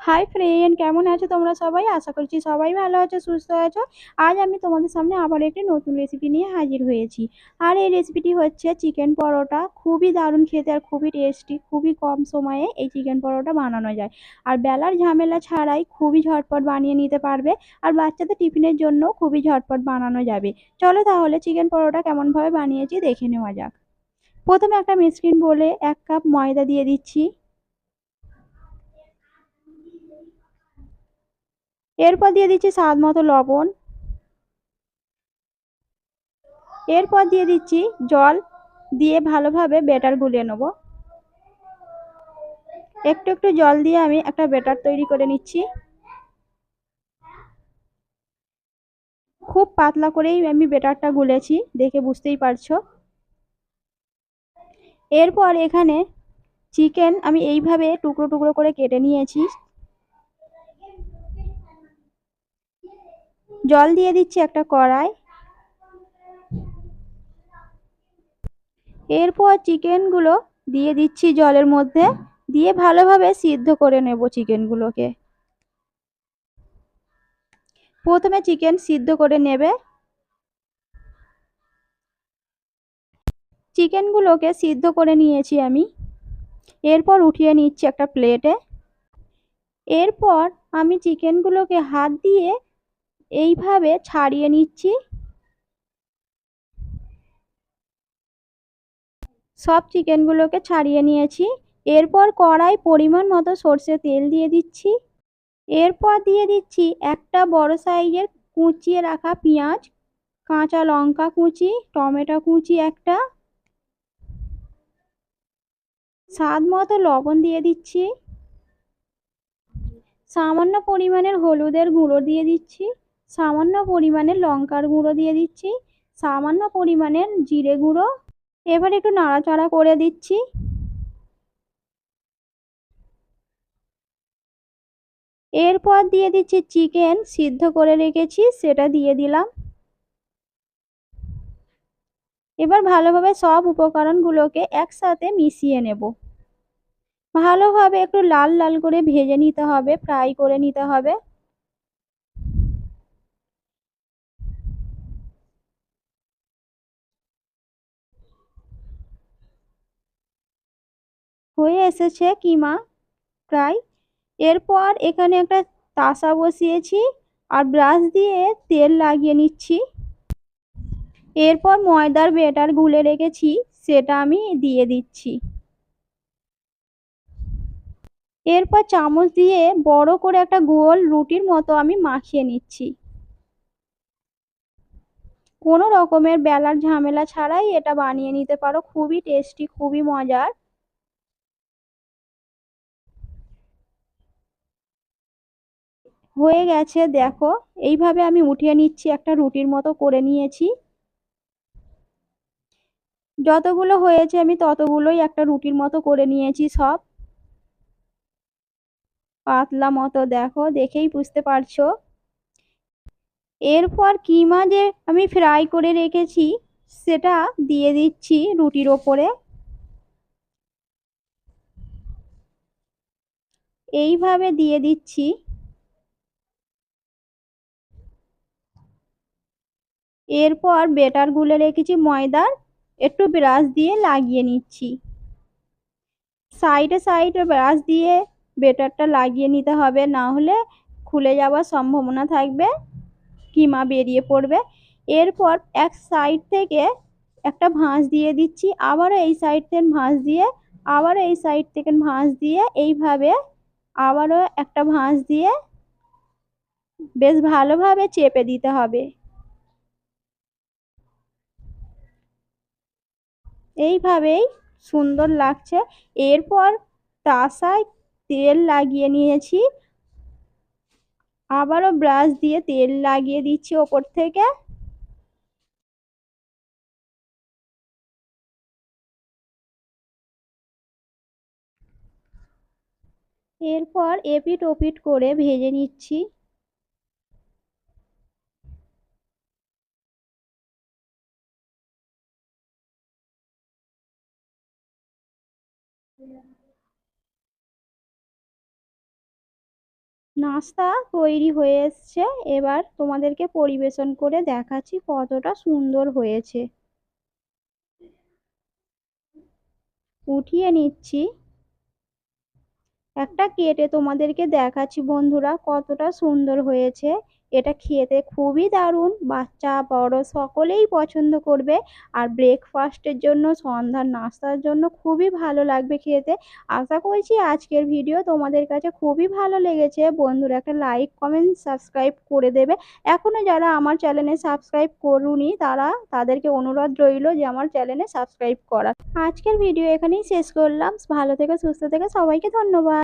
Hi friend কেমন আছো তোমরা সবাই? আশা করছি সবাই ভালো আছো, সুস্থ আছো। আজ আমি তোমাদের সামনে আবার একটি নতুন রেসিপি নিয়ে হাজির হয়েছি। আর এই রেসিপিটি হচ্ছে চিকেন পরোটা। খুবই দারুণ খেতে আর খুবই টেস্টি খুবই কম সময়ে এই চিকেন পরোটা বানানো যায়। আর বেলার ঝামেলা ছাড়াই খুবই ঝটপট বানিয়ে নিতে পারবে। আর বাচ্চাদের টিফিনের জন্য খুবই ঝটপট বানানো যাবে। চলো তাহলে চিকেন পরোটা কেমনভাবে বানিয়েছি দেখে নেওয়া যাক। প্রথমে একটা মিসকিন বলে এক কাপ ময়দা দিয়ে দিচ্ছি। এরপর দিয়ে দিচ্ছি স্বাদ মতো লবণ। এরপর দিয়ে দিচ্ছি জল, দিয়ে ভালোভাবে বেটার গুলিয়ে নেব। একটু একটু জল দিয়ে আমি একটা বেটার তৈরি করে নিচ্ছি। খুব পাতলা করেই আমি বেটারটা গুলেছি, দেখে বুঝতেই পারছ। এরপর এখানে চিকেন আমি এইভাবে টুকরো টুকরো করে কেটে নিয়েছি। জল দিয়ে দিচ্ছি একটা কড়াই। এরপর চিকেনগুলো দিয়ে দিচ্ছি জলের মধ্যে। দিয়ে ভালোভাবে সিদ্ধ করে নেব চিকেনগুলোকে। প্রথমে চিকেন সিদ্ধ করে নেবে। চিকেনগুলোকে সিদ্ধ করে নিয়েছি আমি। এরপর উঠিয়ে নিচ্ছি একটা প্লেটে। এরপর আমি চিকেনগুলোকে হাত দিয়ে এইভাবে ছাড়িয়ে নিচ্ছি। সব চিকেনগুলোকে ছাড়িয়ে নিয়েছি। এরপর কড়াই পরিমাণ মতো সর্ষে তেল দিয়ে দিচ্ছি। এরপর দিয়ে দিচ্ছি একটা বড় সাইজের কুচিয়ে রাখা পেঁয়াজ, কাঁচা লঙ্কা কুচি, টমেটো কুচি একটা। স্বাদ মতো লবণ দিয়ে দিচ্ছি। সামান্য পরিমাণের হলুদের গুঁড়ো দিয়ে দিচ্ছি। সামান্য পরিমাণে লঙ্কার গুঁড়ো দিয়ে দিচ্ছি, সামান্য পরিমাণের জিরে গুঁড়ো। এবার একটু নাড়াচাড়া করে দিচ্ছি। এরপর দিয়ে দিচ্ছি চিকেন, সিদ্ধ করে রেখেছি, সেটা দিয়ে দিলাম। এবার ভালোভাবে সব উপকরণগুলোকে একসাথে মিশিয়ে নেব। ভালোভাবে একটু লাল লাল করে ভেজে নিতে হবে, ফ্রাই করে নিতে হবে। হয়ে এসেছে কিমা প্রায়। এরপর এখানে একটা তাসা বসিয়েছি আর ব্রাশ দিয়ে তেল লাগিয়ে নিচ্ছি। এরপর ময়দার বেটার গুলে রেখেছি, সেটা আমি দিয়ে দিচ্ছি। এরপর চামচ দিয়ে বড় করে একটা গোল রুটির মতো আমি মাখিয়ে নিচ্ছি। কোনো রকমের বেলার ঝামেলা ছাড়াই এটা বানিয়ে নিতে পারো, খুবই টেস্টি, খুবই মজার। হয়ে গেছে, দেখো। এইভাবে আমি উঠিয়ে নিচ্ছি, একটা রুটির মতো করে নিয়েছি। যতগুলো হয়েছে আমি ততগুলোই একটা রুটির মতো করে নিয়েছি সব। পাতলা মতো, দেখো, দেখেই বুঝতে পারছ। এরপর কিমা যে আমি ফ্রাই করে রেখেছি, সেটা দিয়ে দিচ্ছি রুটির ওপরে। এইভাবে দিয়ে দিচ্ছি। এরপর বেটার গুলে রেখেছি ময়দার। একটু ব্রাশ দিয়ে লাগিয়ে নিচ্ছি। সাইডে সাইডে ব্রাশ দিয়ে বেটারটা লাগিয়ে নিতে হবে, না হলে খুলে যাওয়ার সম্ভাবনা থাকবে, কিমা বেরিয়ে পড়বে। এরপর এক সাইড থেকে একটা ভাঁজ দিয়ে দিচ্ছি, আবারও এই সাইড থেকে ভাঁজ দিয়ে, আবারও এই সাইড থেকে ভাঁজ দিয়ে, এইভাবে আবারও একটা ভাঁজ দিয়ে বেশ ভালোভাবে চেপে দিতে হবে। এইভাবেই সুন্দর লাগছে। এরপর তাসায় তেল লাগিয়ে নিয়েছি। আবারও ব্রাশ দিয়ে তেল লাগিয়ে দিচ্ছি ওপর থেকে। এরপর এপিট ওপিট করে ভেজে নিচ্ছি। নাস্তা তৈরি হয়ে এসছে। এবার তোমাদেরকে পরিবেশন করে দেখাচ্ছি কতটা সুন্দর হয়েছে। উঠিয়ে নিচ্ছি। একটা কেটে তোমাদেরকে দেখাচ্ছি বন্ধুরা কতটা সুন্দর হয়েছে। এটা খেতে খুবই দারুণ। বাচ্চা, বড় সকলেই পছন্দ করবে। আর ব্রেকফাস্টের জন্য, সন্ধ্যার নাস্তার জন্য খুবই ভালো লাগবে খেতে। আশা করছি আজকের ভিডিও তোমাদের কাছে খুবই ভালো লেগেছে। বন্ধুরা একটা লাইক কমেন্ট সাবস্ক্রাইব করে দেবে। এখনও যারা আমার চ্যানেলে সাবস্ক্রাইব করুনি, তারা তাদেরকে অনুরোধ রইল যে আমার চ্যানেলে সাবস্ক্রাইব করার। আজকের ভিডিও এখানেই শেষ করলাম। ভালো থেকে, সুস্থ থেকে। সবাইকে ধন্যবাদ।